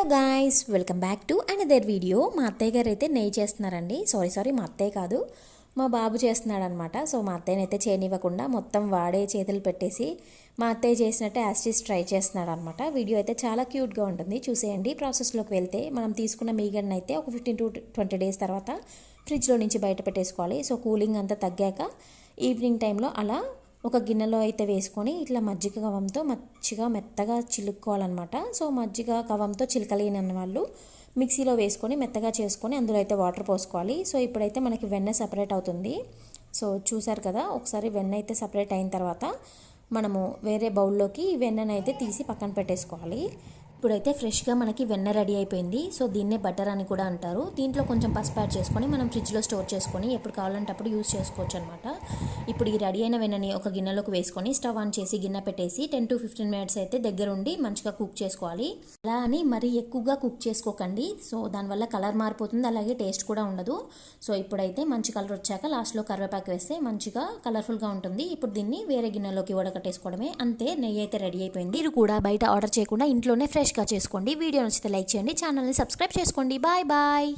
Hello guys welcome back to another video మా అత్తయ్య గారు అయితే నెయ్యి చేస్తున్నారండి. సారీ సారీ మా అత్తయ్య కాదు. మా బాబు చేస్తున్నాడు అనమాట సో మా అత్తయ్యని అయితే చేయనివ్వకుండా మొత్తం వాడే చేతులు పెట్టేసి మా అత్తయ్య చేసినట్టే యాస్టిస్ ట్రై చేస్తున్నాడు అనమాట వీడియో అయితే చాలా క్యూట్గా ఉంటుంది. చూసేయండి. ప్రాసెస్లోకి వెళ్తే మనం తీసుకున్న మీగడని అయితే ఒక ఫిఫ్టీన్ టు ట్వంటీ డేస్ తర్వాత ఫ్రిడ్జ్లో నుంచి బయట పెట్టేసుకోవాలి. సో కూలింగ్ అంతా తగ్గాక ఈవినింగ్ టైంలో అలా ఒక గిన్నెలో అయితే వేసుకొని ఇట్లా మజ్జిగ కవంతో మంచిగా మెత్తగా చిలుక్కోవాలన్నమాట. సో మజ్జిగ కవంతో చిలకలేని వాళ్ళు మిక్సీలో వేసుకొని మెత్తగా చేసుకొని అందులో అయితే వాటర్ పోసుకోవాలి. సో ఇప్పుడైతే మనకి వెన్న సపరేట్ అవుతుంది. సో చూసారు కదా ఒకసారి వెన్న అయితే సపరేట్ అయిన తర్వాత మనము వేరే బౌల్లోకి వెన్నను అయితే తీసి పక్కన పెట్టేసుకోవాలి. ఇప్పుడైతే ఫ్రెష్గా మనకి వెన్న రెడీ అయిపోయింది. సో దీన్నే బటర్ అని కూడా అంటారు. దీంట్లో కొంచెం పసుపు యాడ్ చేసుకొని మనం ఫ్రిడ్జ్లో స్టోర్ చేసుకొని ఎప్పుడు కావాలంటే అప్పుడు యూస్ చేసుకోవచ్చు అనమాట ఇప్పుడు ఈ రెడీ అయిన వెన్నని ఒక గిన్నెలోకి వేసుకొని స్టవ్ ఆన్ చేసి గిన్నె పెట్టేసి టెన్ టు ఫిఫ్టీన్ మినిట్స్ అయితే దగ్గరుండి మంచిగా కుక్ చేసుకోవాలి. అలా అని మరీ ఎక్కువగా కుక్ చేసుకోకండి. సో దానివల్ల కలర్ మారిపోతుంది అలాగే టేస్ట్ కూడా ఉండదు. సో ఇప్పుడైతే మంచి కలర్ వచ్చాక లాస్ట్లో కరివేపాకు వేస్తే మంచిగా కలర్ఫుల్గా ఉంటుంది. ఇప్పుడు దీన్ని వేరే గిన్నెలోకి వడకట్టేసుకోవడమే అంతే నెయ్యి అయితే రెడీ అయిపోయింది. మీరు కూడా బయట ఆర్డర్ చేయకుండా ఇంట్లోనే ఫ్రెష్గా చేసుకోండి. వీడియో నచ్చితే లైక్ చేయండి ఛానల్ని సబ్స్క్రైబ్ చేసుకోండి. Bye bye.